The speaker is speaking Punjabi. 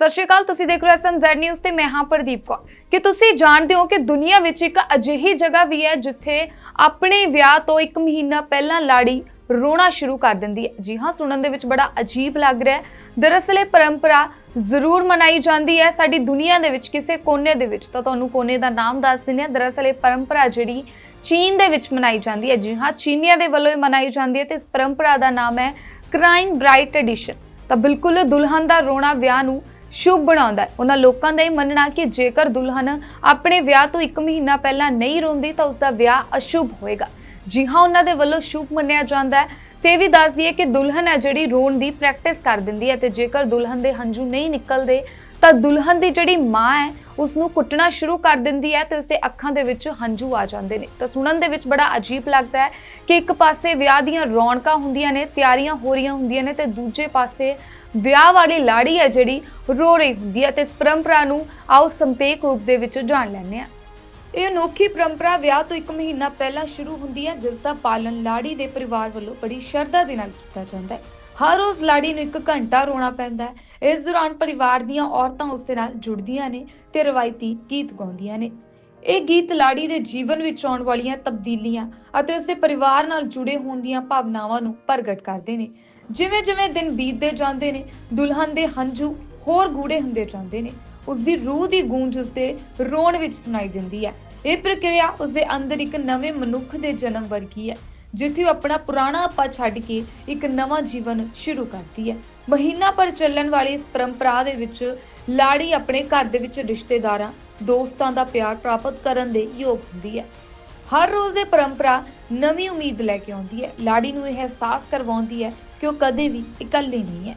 ਸਤਿ ਸ਼੍ਰੀ ਅਕਾਲ, ਤੁਸੀਂ ਦੇਖ ਰਹੇ ਹੋ ਐਸਐਮਜ਼ੈਡ ਨਿਊਜ਼ ਤੇ ਮੈਂ ਹਾਂ ਪ੍ਰਦੀਪ ਕੌਰ। ਕਿ ਤੁਸੀਂ ਜਾਣਦੇ ਹੋ ਕਿ ਦੁਨੀਆ ਵਿੱਚ ਇੱਕ ਅਜਿਹੀ ਜਗ੍ਹਾ ਵੀ ਹੈ ਜਿੱਥੇ ਆਪਣੇ ਵਿਆਹ ਤੋਂ 1 ਮਹੀਨਾ ਪਹਿਲਾਂ ਲਾੜੀ ਰੋਣਾ ਸ਼ੁਰੂ ਕਰ ਦਿੰਦੀ ਹੈ? ਜੀ ਹਾਂ, ਸੁਣਨ ਦੇ ਵਿੱਚ ਬੜਾ ਅਜੀਬ ਲੱਗ ਰਿਹਾ ਹੈ। ਦਰਅਸਲ, ਇਹ ਪਰੰਪਰਾ ਜ਼ਰੂਰ ਮਨਾਈ ਜਾਂਦੀ ਹੈ। ਸਾਡੀ ਦੁਨੀਆ ਦੇ ਵਿੱਚ ਕਿਸੇ ਕੋਨੇ ਦੇ ਵਿੱਚ, ਤਾਂ ਤੁਹਾਨੂੰ ਕੋਨੇ ਦਾ ਨਾਮ ਦੱਸ ਦਿੰਦੇ ਹਾਂ। ਦਰਅਸਲ, ਇਹ ਪਰੰਪਰਾ ਜਿਹੜੀ ਚੀਨ ਦੇ ਵਿੱਚ ਮਨਾਈ ਜਾਂਦੀ ਹੈ। ਜੀ ਹਾਂ, ਚੀਨੀਆਂ ਦੇ ਵੱਲੋਂ ਇਹ ਮਨਾਈ ਜਾਂਦੀ ਹੈ ਤੇ ਇਸ ਪਰੰਪਰਾ ਦਾ ਨਾਮ ਹੈ ਕ੍ਰਾਈਮ ਬ੍ਰਾਈਟ ਐਡੀਸ਼ਨ ਤਾਂ ਬਿਲਕੁਲ ਦੁਲਹਨ ਦਾ ਰੋਣਾ ਵਿਆਹ ਨੂੰ ਸ਼ੁਭ ਬਣਾਉਂਦਾ ਹੈ। ਉਹਨਾਂ ਲੋਕਾਂ ਦਾ ਇਹ ਮੰਨਣਾ ਕਿ ਜੇਕਰ ਦੁਲਹਨ ਆਪਣੇ ਵਿਆਹ ਤੋਂ 1 ਮਹੀਨਾ ਪਹਿਲਾਂ ਨਹੀਂ ਰੋਂਦੀ ਤਾਂ ਉਸ ਦਾ ਵਿਆਹ ਅਸ਼ੁਭ ਹੋਏਗਾ। ਜੀ ਹਾਂ, ਉਹਨਾਂ ਦੇ ਵੱਲੋਂ ਸ਼ੁਭ ਮੰਨਿਆ ਜਾਂਦਾ ਹੈ। ਤੇ ਇਹ ਵੀ ਦੱਸ ਦਈਏ ਕਿ ਦੁਲਹਨ ਹੈ ਜਿਹੜੀ ਰੋਣ ਦੀ ਪ੍ਰੈਕਟਿਸ ਕਰ ਦਿੰਦੀ ਹੈ ਤੇ ਜੇਕਰ ਦੁਲਹਨ ਦੇ ਹੰਝੂ ਨਹੀਂ ਨਿਕਲਦੇ, ਤਾਂ ਦੁਲਹਨ ਦੀ ਜਿਹੜੀ ਮਾਂ ਹੈ ਉਸ ਨੂੰ ਕੁੱਟਣਾ ਸ਼ੁਰੂ ਕਰ ਦਿੰਦੀ ਹੈ ਤੇ ਉਸਦੇ ਅੱਖਾਂ ਦੇ ਵਿੱਚ ਹੰਝੂ ਆ ਜਾਂਦੇ ਨੇ। ਤਾਂ ਸੁਣਨ ਦੇ ਵਿੱਚ ਬੜਾ ਅਜੀਬ ਲੱਗਦਾ ਹੈ ਕਿ ਇੱਕ ਪਾਸੇ ਵਿਆਹ ਦੀਆਂ ਰੌਣਕਾਂ ਹੁੰਦੀਆਂ ਨੇ, ਤਿਆਰੀਆਂ ਹੋ ਰਹੀਆਂ ਹੁੰਦੀਆਂ ਨੇ ਤੇ ਦੂਜੇ ਪਾਸੇ ਵਿਆਹ ਵਾਲੀ ਲਾੜੀ ਹੈ ਜਿਹੜੀ ਰੋ ਰਹੀ ਹੁੰਦੀ ਹੈ ਤੇ ਇਸ ਪਰੰਪਰਾ ਨੂੰ ਆਓ ਸੰਪੇਕ ਰੂਪ ਦੇ ਵਿੱਚ ਜਾਣ ਲੈਂਦੇ ਹਾਂ। ਇਹ ਅਨੋਖੀ ਪਰੰਪਰਾ ਵਿਆਹ ਤੋਂ 1 ਮਹੀਨਾ ਪਹਿਲਾਂ ਸ਼ੁਰੂ ਹੁੰਦੀ ਹੈ, ਜਿਸ ਦਾ ਪਾਲਣ ਲਾੜੀ ਦੇ ਪਰਿਵਾਰ ਵੱਲੋਂ ਬੜੀ ਸ਼ਰਧਾ ਦੇ ਨਾਲ ਕੀਤਾ ਜਾਂਦਾ ਹੈ। ਹਰ ਰੋਜ਼ ਲਾੜੀ ਨੂੰ 1 ਘੰਟਾ ਰੋਣਾ ਪੈਂਦਾ ਹੈ। ਇਸ ਦੌਰਾਨ ਪਰਿਵਾਰ ਦੀਆਂ ਔਰਤਾਂ ਉਸ ਦੇ ਨਾਲ ਜੁੜਦੀਆਂ ਨੇ ਤੇ ਰਵਾਇਤੀ ਗੀਤ ਗਾਉਂਦੀਆਂ ਨੇ। ਇਹ ਗੀਤ ਲਾੜੀ ਦੇ ਜੀਵਨ ਵਿੱਚ ਆਉਣ ਵਾਲੀਆਂ ਤਬਦੀਲੀਆਂ ਅਤੇ ਉਸ ਦੇ ਪਰਿਵਾਰ ਨਾਲ ਜੁੜੇ ਹੋਣ ਦੀਆਂ ਭਾਵਨਾਵਾਂ ਨੂੰ ਪ੍ਰਗਟ ਕਰਦੇ ਨੇ। ਜਿਵੇਂ ਜਿਵੇਂ ਦਿਨ ਬੀਤਦੇ ਜਾਂਦੇ ਨੇ, ਦੁਲਹਨ ਦੇ ਹੰਝੂ ਹੋਰ ਗੂੜੇ ਹੁੰਦੇ ਜਾਂਦੇ ਨੇ ਉਸ ਦੀ ਰੂਹ ਦੀ ਗੂੰਜ ਉਸ ਦੇ ਰੋਣ ਵਿੱਚ ਸੁਣਾਈ ਦਿੰਦੀ ਹੈ। ਇਹ ਪ੍ਰਕਿਰਿਆ ਉਸ ਦੇ ਅੰਦਰ ਇੱਕ ਨਵੇਂ ਮਨੁੱਖ ਦੇ ਜਨਮ ਵਰਗੀ ਹੈ, ਜਿੱਥੇ ਉਹ ਆਪਣਾ ਪੁਰਾਣਾ ਆਪਾ ਛੱਡ ਕੇ ਇੱਕ ਨਵਾਂ ਜੀਵਨ ਸ਼ੁਰੂ ਕਰਦੀ ਹੈ। ਮਹੀਨਾ ਪਰ ਚੱਲਣ ਵਾਲੀ ਇਸ ਪਰੰਪਰਾ ਦੇ ਵਿੱਚ ਲਾੜੀ ਆਪਣੇ ਘਰ ਦੇ ਵਿੱਚ ਰਿਸ਼ਤੇਦਾਰਾਂ, ਦੋਸਤਾਂ ਦਾ ਪਿਆਰ ਪ੍ਰਾਪਤ ਕਰਨ ਦੇ ਯੋਗ ਹੁੰਦੀ ਹੈ। ਹਰ ਰੋਜ਼ ਇਹ ਪਰੰਪਰਾ ਨਵੀਂ ਉਮੀਦ ਲੈ ਕੇ ਆਉਂਦੀ ਹੈ। ਲਾੜੀ ਨੂੰ ਇਹ ਅਹਿਸਾਸ ਕਰਵਾਉਂਦੀ ਹੈ ਕਿ ਉਹ ਕਦੇ ਵੀ ਇਕੱਲੀ ਨਹੀਂ ਹੈ।